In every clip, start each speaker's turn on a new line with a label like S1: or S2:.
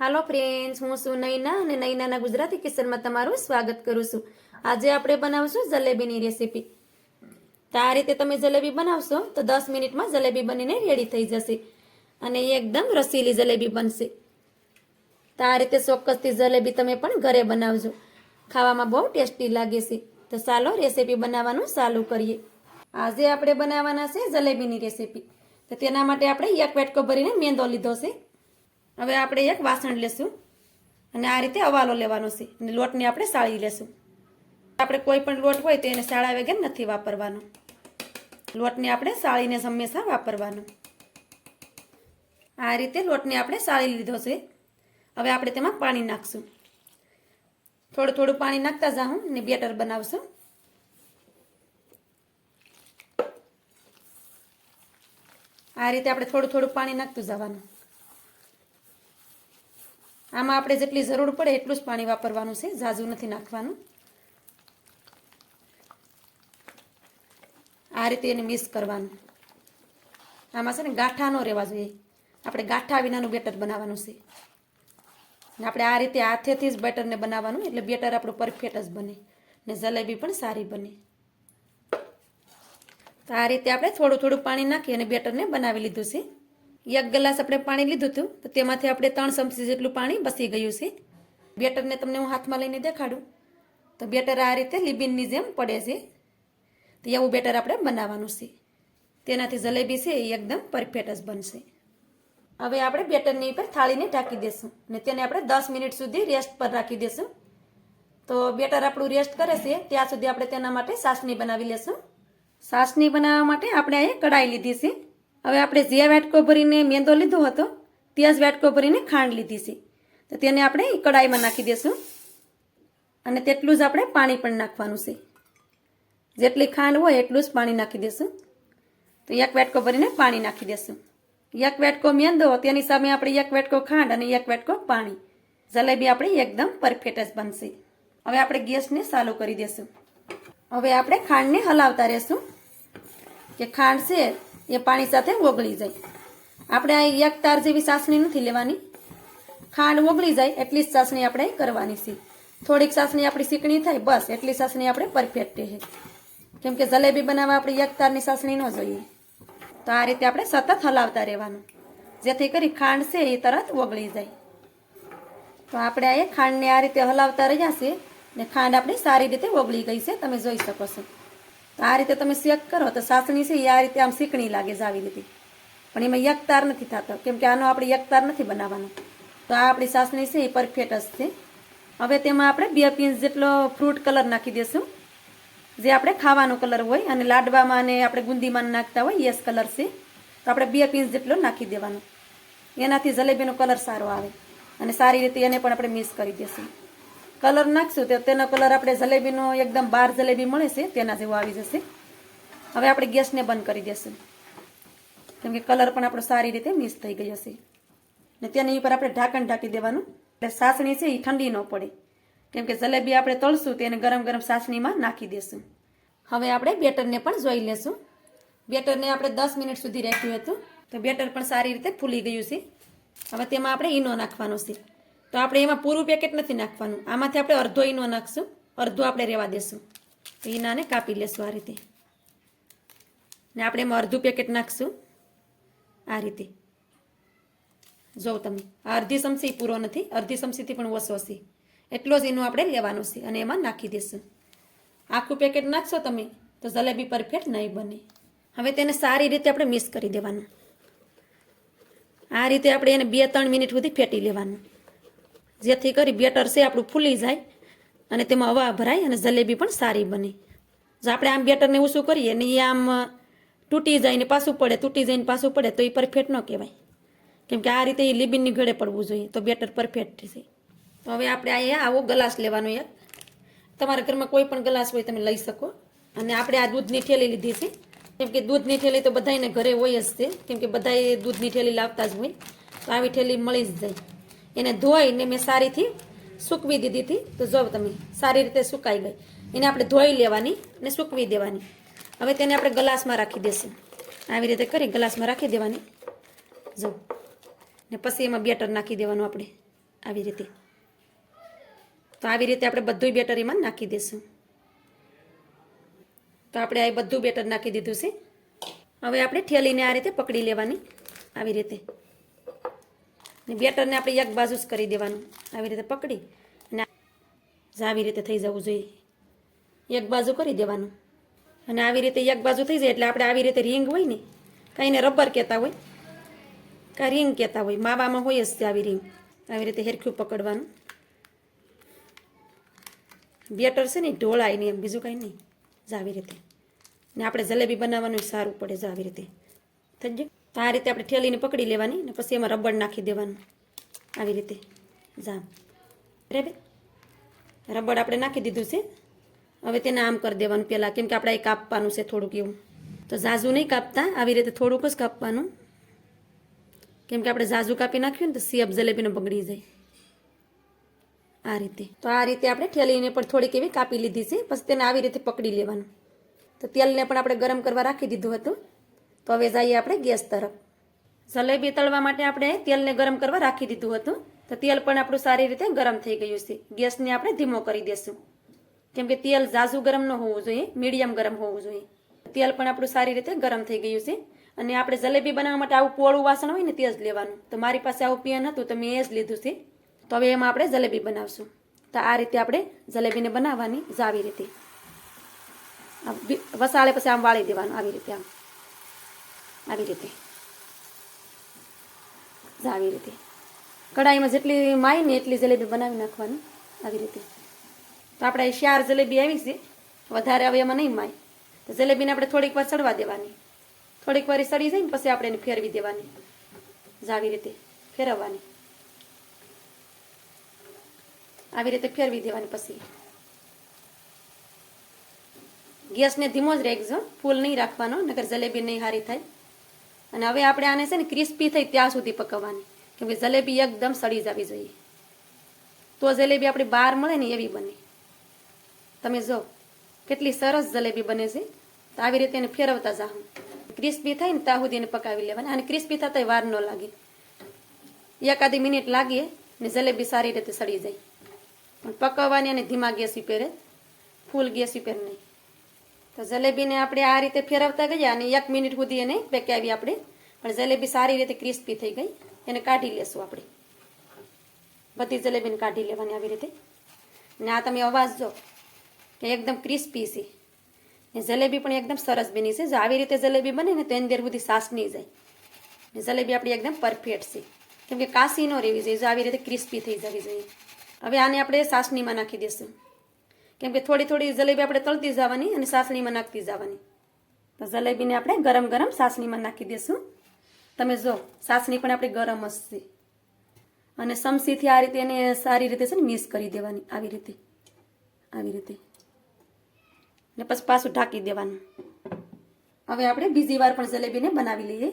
S1: હાલો friends હું છું નૈના અને નૈનાના ગુજરાતી કિચનમાં તમારું સ્વાગત કરું છું. આજે આપણે બનાવશું જલેબીની રેસીપી તો આ રીતે તમે જલેબી બનાવશો તો દસ મિનિટમાં જલેબી બનીને રેડી થઈ જશે અને એકદમ રસીલી જલેબી બનશે. તો આ રીતે ચોક્કસથી જલેબી તમે પણ ઘરે બનાવજો. ખાવામાં બહુ ટેસ્ટી લાગે છે. તો ચાલો રેસીપી બનાવવાનું ચાલુ કરીએ. આજે આપણે બનાવવાના છે જલેબીની રેસીપી તો તેના માટે આપણે એક વેટકો ભરીને મેંદો લીધો છે. હવે આપણે એક વાસણ લેશું અને આ રીતે અવાલો લેવાનો છે અને લોટને આપણે સાળી લેશું. આપણે કોઈ પણ લોટ હોય તો એને સાળા વગર નથી વાપરવાનો. લોટને આપણે સાળીને હંમેશા વાપરવાનો. આ રીતે લોટને આપણે સાળી લીધો છે. હવે આપણે તેમાં પાણી નાખશું. થોડું થોડું પાણી નાખતા જાઉં ને બેટર બનાવશું. આ રીતે આપણે થોડું થોડું પાણી નાખતું જવાનું. આમાં આપણે જેટલી જરૂર પડે એટલું જ પાણી વાપરવાનું છે, ઝાઝું નથી નાખવાનું. આ રીતે એને મિક્સ કરવાનું. આમાં છે ને ગાંઠા ન રહેવા જોઈએ. આપણે ગાંઠા વિનાનું બેટર બનાવવાનું છે. ને આપણે આ રીતે હાથેથી જ બેટરને બનાવવાનું, એટલે બેટર આપણું પરફેક્ટ જ બને. ને જલેબી પણ સારી બને. તો આ રીતે આપણે થોડું થોડું પાણી નાખી અને બેટરને બનાવી લીધું છે. એક ગ્લાસ આપણે પાણી લીધું હતું, તો તેમાંથી આપણે ત્રણ ચમચી જેટલું પાણી બસી ગયું છે. બેટરને તમને હું હાથમાં લઈને દેખાડું. તો બેટર આ રીતે લીબીનની જેમ પડે છે. તો એવું બેટર આપણે બનાવવાનું છે. તેનાથી જલેબી છે એ એકદમ પરફેક્ટ જ બનશે. હવે આપણે બેટરની ઉપર થાળીને ઢાંકી દઈશું અને તેને આપણે દસ મિનિટ સુધી રેસ્ટ પર રાખી દઈશું તો બેટર આપણું રેસ્ટ કરે છે, ત્યાં સુધી આપણે તેના માટે સાસની બનાવી લેશું. સાસની બનાવવા માટે આપણે અહીં કઢાઈ લીધી છે. હવે આપણે જે વેટકો ભરીને મેંદો લીધો હતો, ત્યાં જ વેટકો ભરીને ખાંડ લીધી છે. તો તેને આપણે કડાઈમાં નાખી દઈશું અને તેટલું જ આપણે પાણી પણ નાખવાનું છે. જેટલી ખાંડ હોય એટલું જ પાણી નાખી દઈશું તો એક વેટકો ભરીને પાણી નાખી દઈશું એક વેટકો મેંદો, તેની સામે આપણે એક વેટકો ખાંડ અને એક વેટકો પાણી. જલેબી આપણી એકદમ પરફેક્ટ જ બનશે. હવે આપણે ગેસને ચાલુ કરી દઈશું હવે આપણે ખાંડને હલાવતા રહેશું. કે ખાંડ છે એ પાણી સાથે ઓગળી જાય. આપણે આ એક તાર જેવી સાસણી નથી લેવાની. ખાંડ ઓગળી જાય, એટલી જ સાસણી આપણે કરવાની છે. થોડીક સાસણી આપણી સીકણી થાય, બસ એટલી સાસણી આપણે પરફેક્ટ છે. કેમ કે જલેબી બનાવવા આપણે એક તારની સાસણી ન જોઈએ. તો આ રીતે આપણે સતત હલાવતા રહેવાનું. જેથી કરી ખાંડ છે એ તરત ઓગળી જાય. તો આપણે આ ખાંડને આ રીતે હલાવતા રહ્યા છે ને ખાંડ આપણી સારી રીતે ઓગળી ગઈ છે, તમે જોઈ શકો છો. તો આ રીતે તમે શેક કરો તો સાસણી છે એ આ રીતે આમ શીકણી લાગે છે આવી રીતે. પણ એમાં એક તાર નથી થતો. કેમ કે આનો આપણે એક તાર નથી બનાવવાનો. તો આ આપણી સાસણી છે એ પરફેક્ટ જ છે. હવે તેમાં આપણે બે પીન્સ જેટલો ફ્રૂટ કલર નાખી દઈશું જે આપણે ખાવાનો કલર હોય અને લાડવામાં અને આપણે ગુંદીમાં નાખતા હોય યસ કલર છે. તો આપણે બે પીન્સ જેટલો નાખી દેવાનો. એનાથી જલેબીનો કલર સારો આવે. અને સારી રીતે એને પણ આપણે મિક્સ કરી દઈશું કલર નાખશું તો તેનો કલર આપણે જલેબીનો એકદમ બાર જલેબી મળે છે, તેના જેવો આવી જશે. હવે આપણે ગેસને બંધ કરી દઈશું કેમ કે કલર પણ આપણો સારી રીતે મિક્સ થઈ ગયો હશે. ને તેની ઉપર આપણે ઢાંકણ ઢાંકી દેવાનું. એટલે સાસણી છે એ ઠંડી ન પડે. કેમ કે જલેબી આપણે તળશું તેને ગરમ ગરમ સાસણીમાં નાખી દેશું. હવે આપણે બેટરને પણ જોઈ લેશું. બેટરને આપણે દસ મિનિટ સુધી રાખ્યું હતું. તો બેટર પણ સારી રીતે ફૂલી ગયું છે. હવે તેમાં આપણે ઈનો નાખવાનો છે. તો આપણે એમાં પૂરું પેકેટ નથી નાખવાનું. આમાંથી આપણે અડધો ઈનો નાખશું. અડધો આપણે રહેવા દેશું. તો ઈનાને કાપી લેશું આ રીતે. ને આપણે એમાં અડધું પેકેટ નાખશું. આ રીતે. જોઉં તમે. આ અડધી ચમચી પૂરો નથી. અડધી ચમચીથી પણ ઓછો છે એટલો જ એનું આપણે લેવાનો છે અને એમાં નાખી દઈશું આખું પેકેટ નાખશો તમે, તો જલેબી પરફેક્ટ નહીં બને. હવે તેને સારી રીતે આપણે મિક્સ કરી દેવાનું. આ રીતે આપણે એને બે ત્રણ મિનિટ સુધી ફેટી લેવાનું. જેથી કરી બેટર છે, આપણું ફૂલી જાય અને તેમાં હવા ભરાય અને જલેબી પણ સારી બને. જો આપણે આમ બેટરને ઓછું કરીએ ને એ આમ તૂટી જાય ને પાછું પડે, તૂટી જાય ને પાછું પડે, તો એ પરફેક્ટ ન કહેવાય. કેમ કે આ રીતે એ લીબીનની ઘડે પડવું જોઈએ, તો બેટર પરફેક્ટ છે. તો હવે આપણે અહીંયા આવો ગ્લાસ લેવાનો એક. તમારા ઘરમાં કોઈ પણ ગ્લાસ હોય તમે લઈ શકો. અને આપણે આ દૂધની થેલી લીધી છે. કેમ કે દૂધની થેલી તો બધાને ઘરે હોય જ છે. કેમ કે બધાએ દૂધની થેલી લાવતા જ હોય. તો આવી થેલી મળી જ જાય. એને ધોઈને મેં સારીથી સૂકવી દીધી હતી. તો જો તમે સારી રીતે સુકાઈ ગઈ. એને આપણે ધોઈ લેવાની અને સૂકવી દેવાની. હવે તેને આપણે ગ્લાસમાં રાખી દઈશું આવી રીતે કરી ગ્લાસમાં રાખી દેવાની. જો. ને પછી એમાં બેટર નાખી દેવાનું આપણે. આવી રીતે. તો આવી રીતે આપણે બધું બેટર એમાં નાખી દઈશું તો આપણે આ બધું બેટર નાખી દીધું છે. હવે આપણે ઠેલીને આ રીતે પકડી લેવાની. આવી રીતે. ને બેટરને આપણે એક બાજુ જ કરી દેવાનું. આવી રીતે પકડી અને આવી રીતે થઈ જવું જોઈએ. એક બાજુ કરી દેવાનું. અને આવી રીતે એક બાજુ થઈ જાય એટલે આપણે આવી રીતે રિંગ હોય ને કાંઈને રબર કહેતા હોય કાં રિંગ કહેતા હોય, માવામાં હોય જ તે આવી રિંગ. આવી રીતે હેરખ્યું પકડવાનું. બેટર છે ને ઢોળાય નહીં એમ, બીજું કાંઈ નહીં. જ આવી રીતે. ને આપણે જલેબી બનાવવાનું સારું પડે જ આવી રીતે. થઈ ગયું? તો આ રીતે આપણે ઠેલીને પકડી લેવાની ને પછી એમાં રબડ નાખી દેવાનું. આવી રીતે. જામ. બરાબર? રબડ આપણે નાખી દીધું છે. હવે તેને આમ કરી દેવાનું પહેલાં, કેમ કે આપણે એ કાપવાનું છે થોડુંક એવું. તો ઝાઝું નહીં કાપતા, આવી રીતે થોડુંક જ કાપવાનું. કેમ કે આપણે ઝાઝું કાપી નાખ્યું ને તો સિયપ જલેબીને બગડી જાય. આ રીતે. તો આ રીતે આપણે ઠેલીને પણ થોડીક એવી કાપી લીધી છે, પછી તેને આવી રીતે પકડી લેવાનું. તો તેલને પણ આપણે ગરમ કરવા રાખી દીધું હતું. તો હવે જઈએ આપણે ગેસ તરફ. જલેબી તળવા માટે આપણે તેલને ગરમ કરવા રાખી દીધું હતું. તો તેલ પણ આપણું સારી રીતે ગરમ થઈ ગયું છે. ગેસને આપણે ધીમો કરી દેશું. કેમ કે તેલ ઝાઝું ગરમ ન હોવું જોઈએ, મીડિયમ ગરમ હોવું જોઈએ. તેલ પણ આપણું સારી રીતે ગરમ થઈ ગયું છે. અને આપણે જલેબી બનાવવા માટે આવું પોળું વાસણ હોય ને તે જ લેવાનું. તો મારી પાસે આવું પિયન હતું તો મેં એ જ લીધું છે. તો હવે એમાં આપણે જલેબી બનાવશું. તો આ રીતે આપણે જલેબીને બનાવવાની જ આવી રીતે. વસાળે પછી આમ વાળી દેવાનું આવી રીતે આમ. આવી રીતે. આવી રીતે. કઢાઈમાં જેટલી માય ને એટલી જલેબી બનાવી નાખવાની. આવી રીતે. તો આપણે શ્યાર જલેબી આવી છે. વધારે હવે એમાં નહીં માય. તો જલેબીને આપણે થોડીક વાર ચડવા દેવાની. થોડીક વાર સડી જાય ને પછી આપણે એને ફેરવી દેવાની. આવી રીતે ફેરવવાની. આવી રીતે ફેરવી દેવાની પછી. ગેસને ધીમો જ રાખજો. ફૂલ નહીં રાખવાનો નગર જલેબી નહીં હારી થાય. અને હવે આપણે આને છે ને ક્રિસ્પી થઈ ત્યાં સુધી પકવવાની. કેમ કે જલેબી એકદમ સડી જવી જોઈએ. તો જલેબી આપણી બહાર મળે ને એવી બને. તમે જો, કેટલી સરસ જલેબી બને છે. તો આવી રીતે એને ફેરવતા જાઉં ક્રિસ્પી થાય ને ત્યાં સુધી એને પકાવી લેવાની. અને ક્રિસ્પી થતા વાર ન લાગે. એકાદી મિનિટ લાગીએ ને જલેબી સારી રીતે સડી જાય. પણ પકવવાની અને ધીમા ગેસ ઉપર ફૂલ ગેસ ઉપર નહીં. તો જલેબીને આપણે આ રીતે ફેરવતા ગયા અને એક મિનિટ સુધી એને પેકાવી આપણે. પણ જલેબી સારી રીતે ક્રિસ્પી થઈ ગઈ. એને કાઢી લેશું આપણે. બધી જલેબીને કાઢી લેવાની આવી રીતે. ને આ તમે અવાજ જો કે એકદમ ક્રિસ્પી છે. ને જલેબી પણ એકદમ સરસ બની છે. જો આવી રીતે જલેબી બને ને તો એની દેર સુધી સાસ નહીં જાય. ને જલેબી આપણી એકદમ પરફેક્ટ છે. કેમ કે કાશી ન રહેવી જોઈએ. જો આવી રીતે ક્રિસ્પી થઈ જવી જોઈએ. હવે આને આપણે સાસણીમાં નાખી દઈશું કેમ કે થોડી થોડી જલેબી આપણે તળતી જવાની અને સાસણીમાં નાખતી જવાની. તો જલેબીને આપણે ગરમ ગરમ સાસણીમાં નાખી દઈશું તમે જો, સાસણી પણ આપણી ગરમ હશે અને સમસીથી આ રીતે એને સારી રીતે છે ને મિક્સ કરી દેવાની, આવી રીતે. આવી રીતે. ને પછી પાછું ઢાંકી દેવાનું. હવે આપણે બીજી વાર પણ જલેબીને બનાવી લઈએ.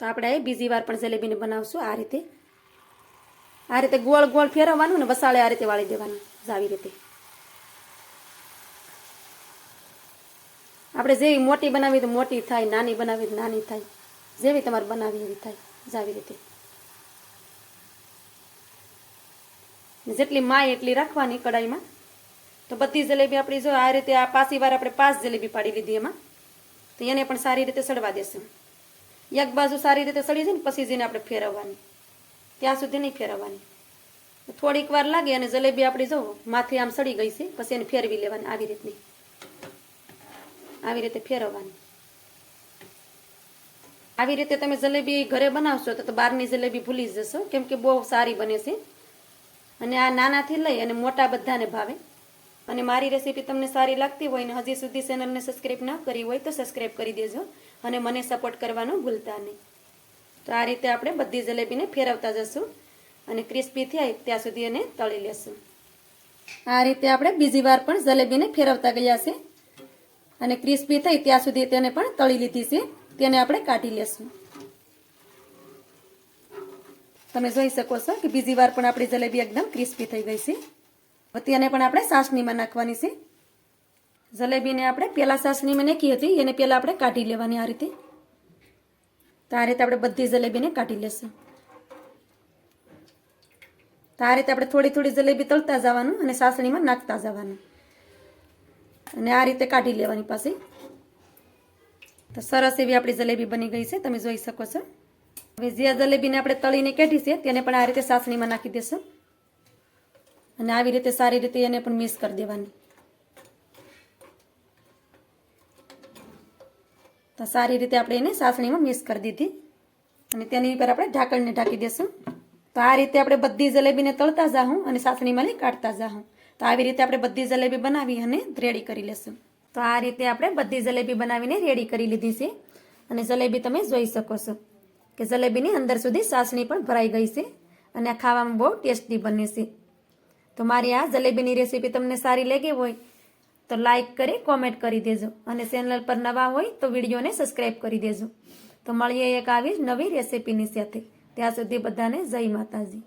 S1: તો આપણે એ બીજી વાર પણ જલેબીને બનાવશું આ રીતે. આ રીતે ગોળ ગોળ ફેરવવાનું ને વસાળે આ રીતે વાળી દેવાનું. આવી રીતે. આપણે જેવી મોટી બનાવી તો મોટી થાય, નાની બનાવી તો નાની થાય. જેવી તમારે બનાવી એવી થાય આવી રીતે. જેટલી માય એટલી રાખવાની કડાઈમાં તો બધી જલેબી આપણી જો આ રીતે આ પાછી વાર આપણે પાંચ જલેબી પાડી લીધી એમાં, તો એને પણ સારી રીતે સડવા દેશું. એક બાજુ સારી રીતે સડી જાય ને, પછી જઈને આપણે ફેરવવાની. ત્યાં સુધી નહીં ફેરવવાની. થોડીક વાર લાગે અને જલેબી આપણી જો માથે આમ સડી ગઈ છે, પછી એને ફેરવી લેવાની, આવી રીતની. આવી રીતે ફેરવવાની. આવી રીતે તમે જલેબી ઘરે બનાવશો તો બહારની જલેબી ભૂલી જશો. કેમ કે બહુ સારી બને છે. અને આ નાનાથી લઈ અને મોટા બધાને ભાવે. અને મારી રેસીપી તમને સારી લાગતી હોય ને હજી સુધી ચેનલને સબસ્ક્રાઈબ ન કરી હોય તો સબસ્ક્રાઈબ કરી દેજો અને મને સપોર્ટ કરવાનું ભૂલતા નહીં. તો આ રીતે આપણે બધી જલેબીને ફેરવતા જશું અને ક્રિસ્પી થાય ત્યાં સુધી એને તળી લેશું. આ રીતે આપણે બીજી વાર પણ જલેબીને ફેરવતા ગયા છે. અને ક્રિસ્પી થઈ ત્યાં સુધી તેને પણ તળી લીધી છે. તેને આપણે કાઢી લેશું. તમે જોઈ શકો છો કે બીજી વાર પણ આપણી જલેબી એકદમ ક્રિસ્પી થઈ ગઈ છે. તેને પણ આપણે સાસણીમાં નાખવાની છે. જલેબીને આપણે પેલા સાસણીમાં નાખી હતી, એને પેલા આપણે કાઢી લેવાની આ રીતે. તો આ રીતે આપણે બધી જલેબીને કાઢી લેશું. તો આ રીતે આપણે થોડી થોડી જલેબી તળતા જવાનું અને સાસણીમાં નાખતા જવાનું. અને આ રીતે કાઢી લેવાની પાછી. તો સરસ એવી આપણી જલેબી બની ગઈ છે, તમે જોઈ શકો છો. હવે જે જલેબીને આપણે તળીને કાઢી છે, તેને પણ આ રીતે સાસણીમાં નાખી દેશું. અને આવી રીતે સારી રીતે એને પણ મિક્સ કરી દેવાની. તો સારી રીતે આપણે એને સાસણીમાં મિક્સ કરી દીધી. અને તેની ઉપર આપણે ઢાંકણને ઢાંકી દેશું. તો આ રીતે આપણે બધી જલેબીને તળતા જાહું અને સાસણીમાંથી કાઢતા જાહું. તો આવી રીતે આપણે બધી જલેબી બનાવી અને રેડી કરી લેશું. તો આ રીતે આપણે બધી જલેબી બનાવીને રેડી કરી લીધી છે. અને જલેબી તમે જોઈ શકો છો કે જલેબીની અંદર સુધી સાસણી પણ ભરાઈ ગઈ છે અને આ ખાવામાં બહુ ટેસ્ટી બને છે. તો મારી આ જલેબીની રેસીપી તમને સારી લાગી હોય તો લાઈક કરી, કોમેન્ટ કરી દેજો. અને ચેનલ પર નવા હોય તો વિડીયોને સબસ્ક્રાઈબ કરી દેજો. તો મળીએ એક આવી નવી રેસીપીની સાથે. ત્યાં સુધી બધાને જય માતાજી.